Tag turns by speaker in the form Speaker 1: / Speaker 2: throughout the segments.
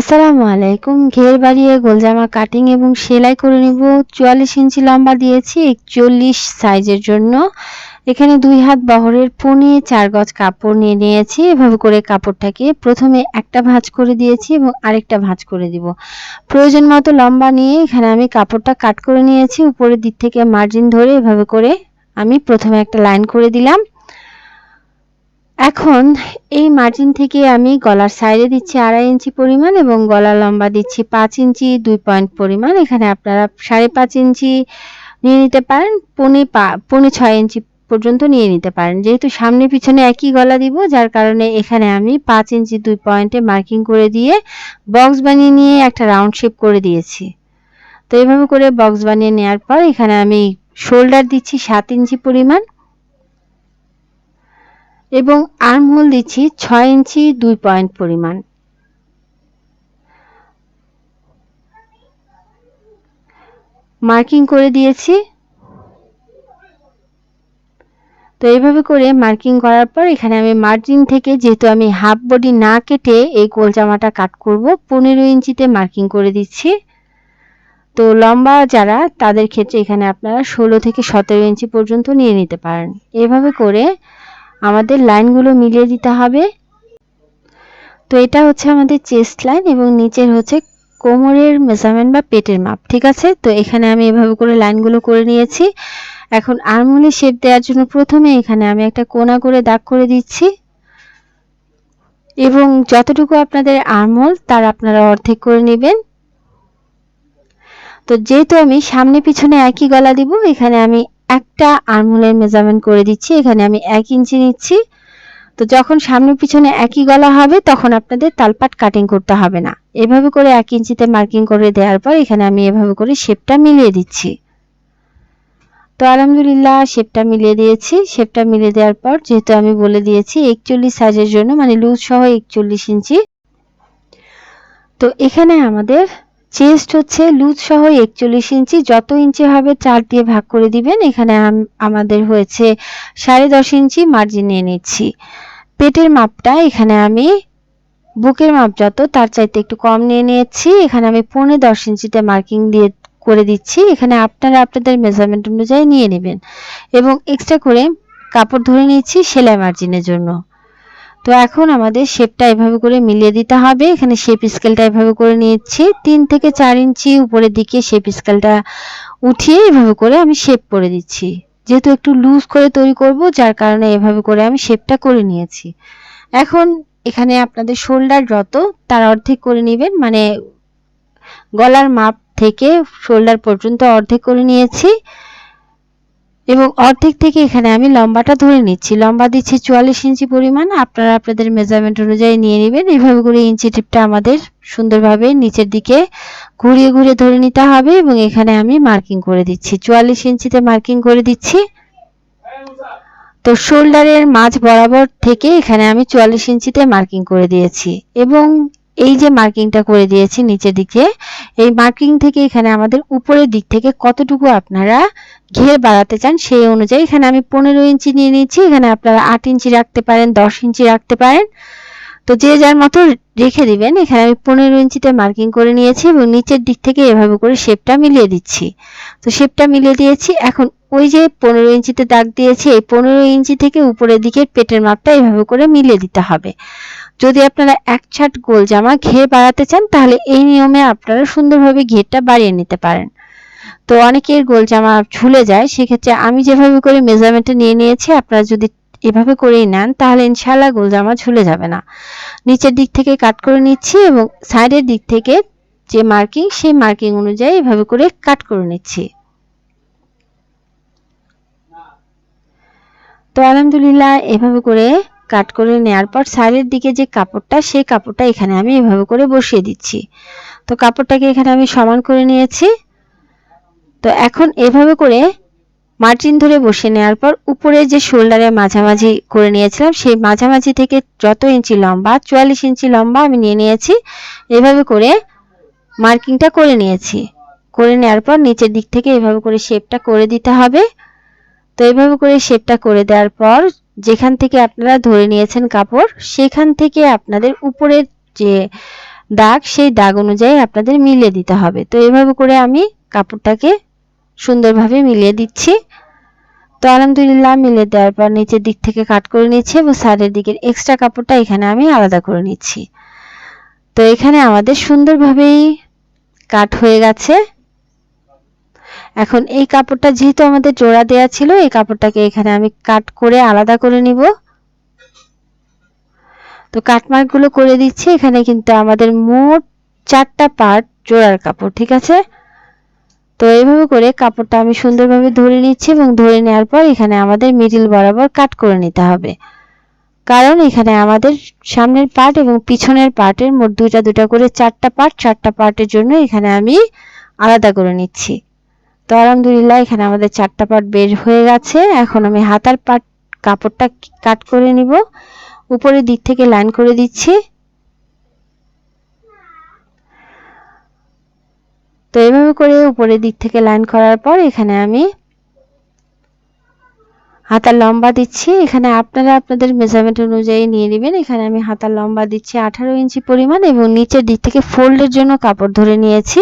Speaker 1: আসসালামু আলাইকুম। ঘের বাড়িয়ে গোলজামা কাটিং এবং সেলাই করে নিব। চুয়াল্লিশ ইঞ্চি লম্বা দিয়েছি একচল্লিশ সাইজের জন্য। এখানে দুই হাত বহরের পনে, চার গজ কাপড় নিয়ে নিয়েছি। এভাবে করে কাপড়টাকে প্রথমে একটা ভাঁজ করে দিয়েছি এবং আরেকটা ভাঁজ করে দিব। প্রয়োজন মতো লম্বা নিয়ে এখানে আমি কাপড়টা কাট করে নিয়েছি। উপরের দিক থেকে মার্জিন ধরে এভাবে করে আমি প্রথমে একটা লাইন করে দিলাম। এখন এই মার্জিন থেকে আমি গলার সাইডে দিচ্ছি আড়াই ইঞ্চি পরিমাণ এবং গলার লম্বা দিচ্ছি পাঁচ ইঞ্চি, দুই পয়েন্ট পরিমাণ। এখানে আপনারা সাড়ে পাঁচ ইঞ্চি নিয়ে নিতে পারেন, পনে পা, পনে ছয় ইঞ্চি পর্যন্ত নিয়ে নিতে পারেন। যেহেতু সামনে পিছনে একই গলা দিব, যার কারণে এখানে আমি পাঁচ ইঞ্চি, দুই পয়েন্টে মার্কিং করে দিয়ে বক্স বানিয়ে নিয়ে একটা রাউন্ড শেপ করে দিয়েছি। তো এইভাবে করে বক্স বানিয়ে নেওয়ার পর এখানে আমি শোল্ডার দিচ্ছি সাত ইঞ্চি পরিমাণ। এবং আর্মহোল দিচ্ছি ছয় ইঞ্চি দুই পয়েন্ট পরিমাণ। মার্কিং করে দিয়েছি। তো এইভাবে করে মার্কিং করার পর এখানে আমি মার্জিন থেকে যেহেতু আমি হাফ বডি না কেটে এই গোল জামাটা কাট করব, পনেরো ইঞ্চিতে মার্কিং করে দিচ্ছি। তো লম্বা যারা, তাদের ক্ষেত্রে এখানে আপনারা ষোলো থেকে সতেরো ইঞ্চি পর্যন্ত নিয়ে নিতে পারেন। এভাবে করে আমাদের লাইনগুলো মিলিয়ে দিতে হবে। তো এটা হচ্ছে আমাদের চেস্ট লাইন এবং নিচের হচ্ছে কোমরের মেজারমেন্ট বা পেটের মাপ, ঠিক আছে? তো এখানে আমি এভাবে করে লাইনগুলো করে নিয়েছি। এখন আর্মহোলের শেপ দেওয়ার জন্য প্রথমে এখানে আমি একটা কোনা করে দাগ করে দিচ্ছি। এবং যতটুকু আপনাদের আর্মহোল, তার আপনারা অর্ধেক করে নেবেন। তো যেহেতু আমি সামনে পিছনে একই গলা দিব, এখানে আমি একটা আর্মহোলের মেজারমেন্ট করে দিচ্ছি, এখানে আমি এক ইঞ্চি নিচ্ছি। তো যখন সামনে পিছনে একই গলা হবে, তখন আপনাদের তালপাট কাটিং করতে হবে না। এভাবে করে এক ইঞ্চিতে মার্কিং করে দেওয়ার পর, এখানে আমি এভাবে করে শেপটা মিলিয়ে দিচ্ছি। তো আলহামদুলিল্লাহ শেপটা মিলিয়ে দিয়েছি। শেপটা মিলিয়ে দেওয়ার পর, যেহেতু আমি বলে দিয়েছি একচল্লিশ সাইজের জন্য মানে লুজ সহ একচল্লিশ ইঞ্চি। তো এখানে আমাদের চেস্ট হচ্ছে লুজ সহ একচল্লিশ ইঞ্চি। যত ইঞ্চি হবে চার দিয়ে ভাগ করে দিবেন। এখানে আমাদের হয়েছে সাড়ে দশ ইঞ্চি মার্জিন নিয়ে নিচ্ছি। পেটের মাপটা এখানে আমি, বুকের মাপ যত, তার চাইতে একটু কম নিয়ে নিয়েছি। এখানে আমি পৌনে দশ ইঞ্চিতে মার্কিং দিয়ে করে দিচ্ছি। এখানে আপনারা আপনাদের মেজারমেন্ট অনুযায়ী নিয়ে নেবেন। এবং এক্সট্রা করে কাপড় ধরে নিচ্ছি সেলাই মার্জিনের জন্য। তো এখন আমাদের শেপটা এভাবে করে মিলিয়ে দিতে হবে। এখানে শেপ স্কেলটা এভাবে করে নিয়েছি। তিন থেকে চার ইঞ্চি উপরের দিকে শেপ স্কেলটা উঠিয়ে এভাবে করে আমি শেপ করে দিচ্ছি। যেহেতু একটু লুজ করে তৈরি করব, যার কারণে এভাবে করে আমি শেপটা করে নিয়েছি। এখন এখানে আপনাদের শোল্ডার যত, তার অর্ধেক করে নেবেন। মানে গলার মাপ থেকে শোল্ডার পর্যন্ত অর্ধেক করে নিয়েছি। এবং অর্ধেক থেকে এখানে আমি লম্বাটা ধরে নিচ্ছি। লম্বা দিচ্ছি চুয়াল্লিশ ইঞ্চি পরিমাণ। আপনারা আপনাদের মেজারমেন্ট অনুযায়ী নিয়ে নেবেন। এইভাবে করে ইঞ্চি টিপটা আমাদের সুন্দরভাবে নিচের দিকে ঘুরিয়ে ঘুরিয়ে ধরে নিতে হবে এবং এখানে আমি মার্কিং করে দিচ্ছি। চুয়াল্লিশ ইঞ্চিতে মার্কিং করে দিচ্ছি। তো শোল্ডারের মাঝ বরাবর থেকে এখানে আমি চুয়াল্লিশ ইঞ্চিতে মার্কিং করে দিয়েছি। এবং এই যে মার্কিংটা করে দিয়েছি নিচের দিকে, এই মার্কিং থেকে এখানে আমাদের উপরের দিক থেকে কতটুকু আপনারা ঘের বাড়াতে চান সেই অনুযায়ী এখানে আমি পনেরো ইঞ্চি নিয়ে নিচ্ছি এখানে আপনারা আট ইঞ্চি রাখতে পারেন, দশ ইঞ্চি রাখতে পারেন। তো যে যার মতো রেখে দিবেন, এখানে আমি পনেরো ইঞ্চিতে মার্কিং করে নিয়েছি এবং নিচের দিক থেকে এভাবে করে শেপটা মিলিয়ে দিচ্ছি। তো শেপটা মিলিয়ে দিয়েছি, এখন ওই যে পনেরো ইঞ্চিতে দাগ দিয়েছি, এই পনেরো ইঞ্চি থেকে উপরের দিকের পেটের মাপটা এভাবে করে মিলিয়ে দিতে হবে। যদি আপনারা এক ছাট গোল জামা ঘের বাড়াতে চান, তাহলে এই নিয়মে আপনারা সুন্দরভাবে ঘেরটা বাড়িয়ে নিতে পারেন। তো অনেকের গোল জামা ঝুলে যায়, সেক্ষেত্রে আমি যেভাবে করে মেজারমেন্টটা নিয়ে নিয়েছি, আপনারা যদি এভাবে করেই নেন, তাহলে ইনশাল্লাহ গোল জামা ঝুলে যাবে না। নিচের দিক থেকে কাট করে নিচ্ছি এবং সাইডের দিক থেকে যে মার্কিং, সেই মার্কিং অনুযায়ী এভাবে করে কাট করে নিচ্ছি। তো আলহামদুলিল্লাহ, এভাবে করে কাট করে নেওয়ার পর সাইডের দিকে যে কাপড়টা, সেই কাপড়টা এখানে আমি এভাবে করে বসিয়ে দিচ্ছি। তো কাপড়টাকে এখানে আমি সমান করে নিয়েছি। তো এখন এভাবে করে মার্জিন ধরে বসে নেওয়ার পর উপরে যে শোল্ডারের মাঝামাঝি করে নিয়েছিলাম, সেই মাঝামাঝি থেকে যত ইঞ্চি লম্বা, চুয়াল্লিশ ইঞ্চি লম্বা আমি নিয়ে নিয়েছি। এভাবে করে মার্কিংটা করে নিয়েছি। করে নেওয়ার পর নিচের দিক থেকে এভাবে করে শেপটা করে দিতে হবে। তো এইভাবে করে শেপটা করে দেওয়ার পর যেখান থেকে আপনারা ধরে নিয়েছেন কাপড়, সেখান থেকে আপনাদের উপরের যে দাগ, সেই দাগ অনুযায়ী আপনাদের মিলিয়ে দিতে হবে। তো এভাবে করে আমি কাপড়টাকে সুন্দরভাবে মিলিয়ে দিচ্ছি। তো আলহামদুলিল্লাহ মিলিয়ে দেওয়ার পর নিচের দিক থেকে কাট করে নিচ্ছি এবং সাইডের দিকের এক্সট্রা কাপড়টা এখানে আমি আলাদা করে নিচ্ছি। তো এখানে আমাদের সুন্দরভাবেই কাট হয়ে গেছে। এখন এই কাপড়টা যেহেতু আমাদের জোড়া দেয়া ছিল, এই কাপড়টাকে এখানে আমি কাট করে আলাদা করে নিব। তো কাটমার্কগুলো করে দিচ্ছি, এখানে কিন্তু আমাদের মোট চারটা পার্ট জোড়ার কাপড়, ঠিক আছে? তো এইভাবে করে কাপড়টা আমি সুন্দরভাবে ধরে নিচ্ছি এবং ধরে নেওয়ার পর এখানে আমাদের মিডিল বরাবর কাট করে নিতে হবে। কারণ এখানে আমাদের সামনের পার্ট এবং পিছনের পার্টের মোট দুইটা দুটা করে চারটা পার্ট চারটা পার্টের জন্য এখানে আমি আলাদা করে নিচ্ছি। তো আলহামদুলিল্লাহ, এখানে আমাদের চারটা পার্ট বের হয়ে গেছে। এখন আমি হাতার পাট কাপড়টা কাট করে নিব। উপরের দিক থেকে লাইন করে দিচ্ছি। তো এভাবে করে উপরের দিক থেকে লাইন করার পর এখানে আমি হাতার লম্বা দিচ্ছি। এখানে আপনারা আপনাদের মেজারমেন্ট অনুযায়ী নিয়ে নেবেন। এখানে আমি হাতার লম্বা দিচ্ছি আঠারো ইঞ্চি পরিমাণ এবং নিচের দিক থেকে ফোল্ডের জন্য কাপড় ধরে নিয়েছি।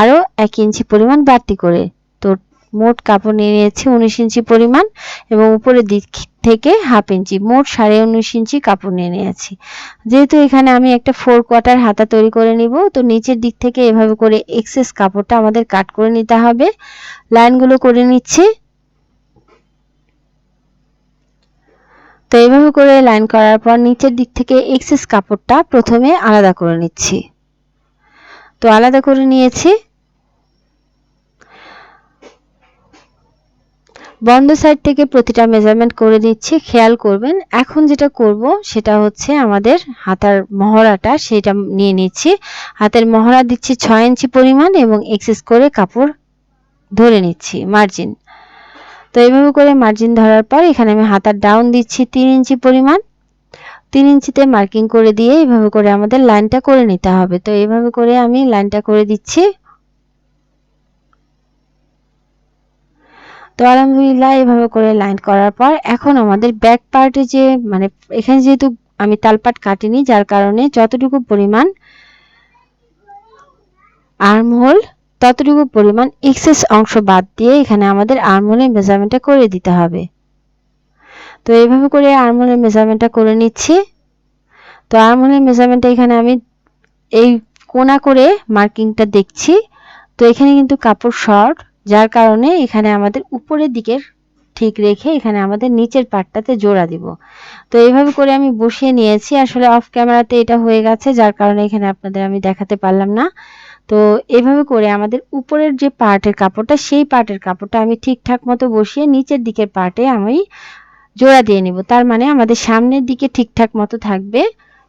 Speaker 1: আরও এক ইঞ্চি পরিমাণ বাড়তি করে। মোট কাপড় নিয়ে নিয়েছি উনিশ ইঞ্চি পরিমাণ এবং উপরের দিক থেকে হাফ ইঞ্চি, মোট সাড়ে উনিশ ইঞ্চি কাপড় নিয়ে নিয়েছি। যেহেতু এখানে আমি একটা ফোর কোয়ার্টার হাতা তৈরি করে নিব, তো নিচের দিক থেকে এভাবে করে এক্সেস কাপড়টা আমাদের কাট করে নিতে হবে। লাইনগুলো করে নিচ্ছি। তো এইভাবে করে লাইন করার পর নিচের দিক থেকে এক্সেস কাপড়টা প্রথমে আলাদা করে নিচ্ছি। তো আলাদা করে নিয়েছি। বন্ধ সাইড থেকে প্রতিটা মেজারমেন্ট করে দিচ্ছি, খেয়াল করবেন। এখন যেটা করব, সেটা হচ্ছে আমাদের হাতার মহড়াটা, সেটা নিয়ে নিচ্ছি। হাতের মহড়া দিচ্ছি ছয় ইঞ্চি পরিমাণ এবং এক্সেস করে কাপড় ধরে নিচ্ছি মার্জিন তো এইভাবে করে মার্জিন ধরার পর এখানে আমি হাতার ডাউন দিচ্ছি তিন ইঞ্চি পরিমাণ। তিন ইঞ্চিতে মার্কিং করে দিয়ে এইভাবে করে আমাদের লাইনটা করে নিতে হবে। তো এইভাবে করে আমি লাইনটা করে দিচ্ছি। তো আলহামদুলিল্লাহ এভাবে করে লাইন করার পর এখন আমাদের ব্যাক পার্টে যে মানে এখানে যেহেতু আমি তালপাট কাটিনি, যার কারণে যতটুকু পরিমাণ আর্মহোল ততটুকু পরিমাণ এক্সেস অংশ বাদ দিয়ে এখানে আমাদের আর্মহোলের মেজারমেন্টটা করে দিতে হবে। তো এইভাবে করে আর্মহোলের মেজারমেন্টটা করে নিচ্ছি। তো আর্মহোলের মেজারমেন্টটা এখানে আমি এই কোনা করে মার্কিংটা দেখছি। তো এখানে কিন্তু কাপড় শর্ট যার কারণে এখানে আমাদের উপরের দিকের ঠিক রেখে এখানে আমাদের নিচের পাটটাতে জোড়া দিব। তো এইভাবে করে আমি বসিয়ে নিয়েছি। আসলে অফ ক্যামেরাতে এটা হয়ে গেছে, যার কারণে এখানে আপনাদের আমি দেখাতে পারলাম না। তো এভাবে করে আমাদের উপরের যে পার্টের কাপড়টা, সেই পার্টের কাপড়টা আমি ঠিকঠাক মতো বসিয়ে নিচের দিকের পার্টে আমি জোড়া দিয়ে নিব। তার মানে আমাদের সামনের দিকে ঠিকঠাক মতো থাকবে।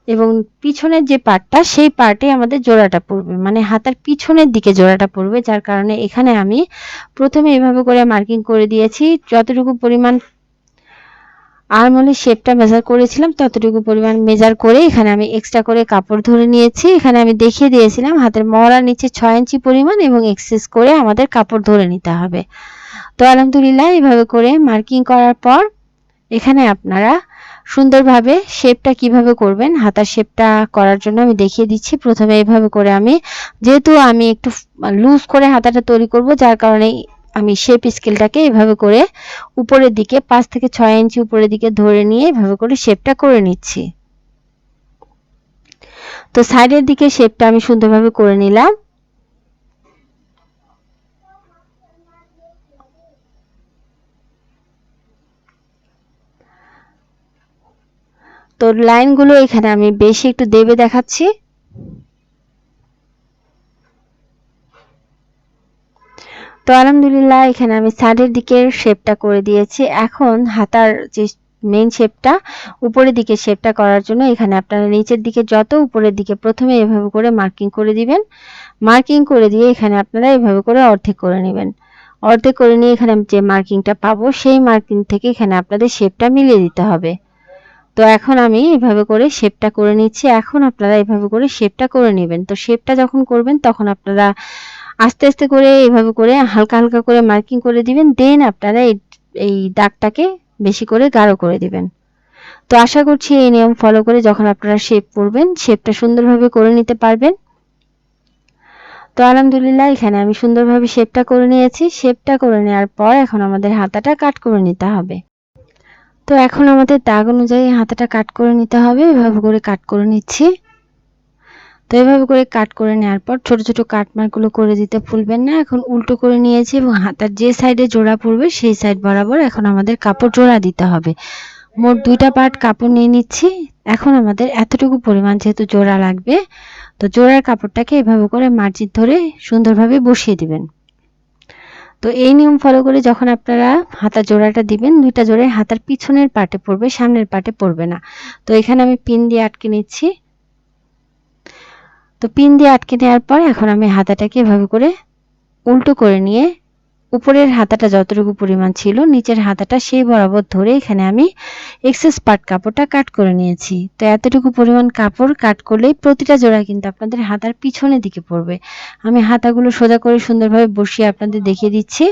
Speaker 1: এবং পিছনের যে পার্টটা সেই পার্টে আমাদের জোড়াটা পড়বে। মানে হাতার পিছনের দিকে জোড়াটা পড়বে, যার কারণে এখানে আমি প্রথমে এভাবে করে মার্কিং করে দিয়েছি। যতটুকু পরিমাণ আর্মহোলের শেপটা মেজার করেছিলাম, ততটুকু পরিমাণ মেজার করে এখানে আমি এক্সট্রা করে কাপড় ধরে নিয়েছি। এখানে আমি দেখিয়ে দিয়েছিলাম, হাতের মহড়ার নিচে ছয় ইঞ্চি পরিমাণ এবং এক্সেস করে আমাদের কাপড় ধরে নিতে হবে। তো আলহামদুলিল্লাহ, এভাবে করে মার্কিং করার পর এখানে আপনারা সুন্দরভাবে শেপটা কীভাবে করবেন, হাতার শেপটা করার জন্য আমি দেখিয়ে দিচ্ছি। প্রথমে এইভাবে করে আমি, যেহেতু আমি একটু লুজ করে হাতাটা তৈরি করব, যার কারণে আমি শেপ স্কেলটাকে এভাবে করে উপরের দিকে, পাঁচ থেকে ছয় ইঞ্চি উপরের দিকে ধরে নিয়ে এভাবে করে শেপটা করে নিচ্ছি। তো সাইডের দিকে শেপটা আমি সুন্দরভাবে করে নিলাম। তো লাইনগুলো এখানে আমি বেশি একটু দেবে দেখাচ্ছি। তো আলহামদুলিল্লাহ, এখানে আমি সাইডের দিকের শেপটা করে দিয়েছি। এখন হাতার যে মেইন শেপটা, উপরের দিকে শেপটা করার জন্য এখানে আপনারা নিচের দিকে যত উপরের দিকে প্রথমে এভাবে করে মার্কিং করে দিবেন। মার্কিং করে দিয়ে এখানে আপনারা এভাবে করে অর্ধেক করে নেবেন। অর্ধেক করে নিয়ে এখানে যে মার্কিংটা পাবো, সেই মার্কিং থেকে এখানে আপনাদের শেপটা মিলিয়ে দিতে হবে। তো এখন আমি এভাবে করে শেপটা করে নিচ্ছি। এখন আপনারা এভাবে করে শেপটা করে নেবেন। তো শেপটা যখন করবেন, তখন আপনারা আস্তে আস্তে করে এভাবে করে হালকা হালকা করে মার্কিং করে দিবেন। দেন আপনারা এই এই দাগটাকে বেশি করে গাঢ় করে দিবেন। তো আশা করছি এই নিয়ম ফলো করে যখন আপনারা শেপ করবেন শেপটা সুন্দরভাবে করে নিতে পারবেন। তো আলহামদুলিল্লাহ, এখানে আমি সুন্দরভাবে শেপটা করে নিয়েছি। শেপটা করে নেওয়ার পর এখন আমাদের হাতাটা কাট করে নিতে হবে। তো এখন আমাদের দাগ অনুযায়ী হাতাটা কাট করে নিতে হবে, এভাবে করে কাট করে নিচ্ছি। তো এভাবে করে কাট করে নেওয়ার পর ছোট ছোট কাটমারগুলো করে দিতে ভুলবেন না। এখন উল্টো করে নিয়েছি এবং হাতার যে সাইডে জোড়া পড়বে সেই সাইড বরাবর এখন আমাদের কাপড় জোড়া দিতে হবে। মোট দুইটা পার্ট কাপড় নিয়ে নিচ্ছি। এখন আমাদের এতটুকু পরিমাণ যেহেতু জোড়া লাগবে, তো জোড়ার কাপড়টাকে এভাবে করে মার্জিন ধরে সুন্দরভাবে বসিয়ে দিবেন। তো এই নিয়ম ফলো করে যখন আপনারা হাতা জোড়াটা দিবেন, দুইটা জোড়ায় হাতার পিছনের পাটে পড়বে, সামনের পাটে পড়বে না। তো এখানে আমি পিন দিয়ে আটকে নিচ্ছি। তো পিন দিয়ে আটকে নেওয়ার পর এখন আমি হাতাটাকে এভাবে করে উল্টো করে নিয়ে উপরের হাতাটা যতটুকু পরিমাণ ছিল, নিচের হাতাটা সেই বরাবর ধরে এখানে আমি এক্সেস পার্ট কাপড়টা কাট করে নিয়েছি। তো এতটুকু পরিমাণ কাপড় কাট করলেই প্রতিটা জোড়া কিন্তু আপনাদের হাতার পিছনের দিকে পড়বে। আমি হাতাগুলো সোজা করে সুন্দরভাবে বসিয়ে আপনাদের দেখিয়ে দিচ্ছি।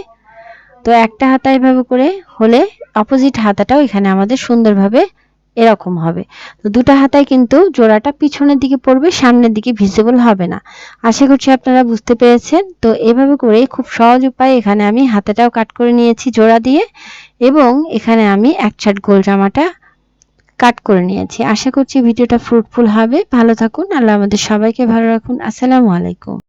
Speaker 1: তো একটা হাতা এভাবে করে হলে অপোজিট হাতাটাও এখানে আমাদের সুন্দরভাবে এরকম হবে। তো দুটো হাতায় কিন্তু জোড়াটা পিছনের দিকে পড়বে, সামনের দিকে ভিজিবল হবে না। আশা করছি আপনারা বুঝতে পেরেছেন। তো এভাবে করে খুব সহজ উপায়ে এখানে আমি হাতাটাও কাট করে নিয়েছি জোড়া দিয়ে এবং এখানে আমি এক ছাট গোল জামাটা কাট করে নিয়েছি। আশা করছি ভিডিওটা ফ্রুটফুল হবে। ভালো থাকুন। আল্লাহ আমাদের সবাইকে ভালো রাখুন। আসসালামু আলাইকুম।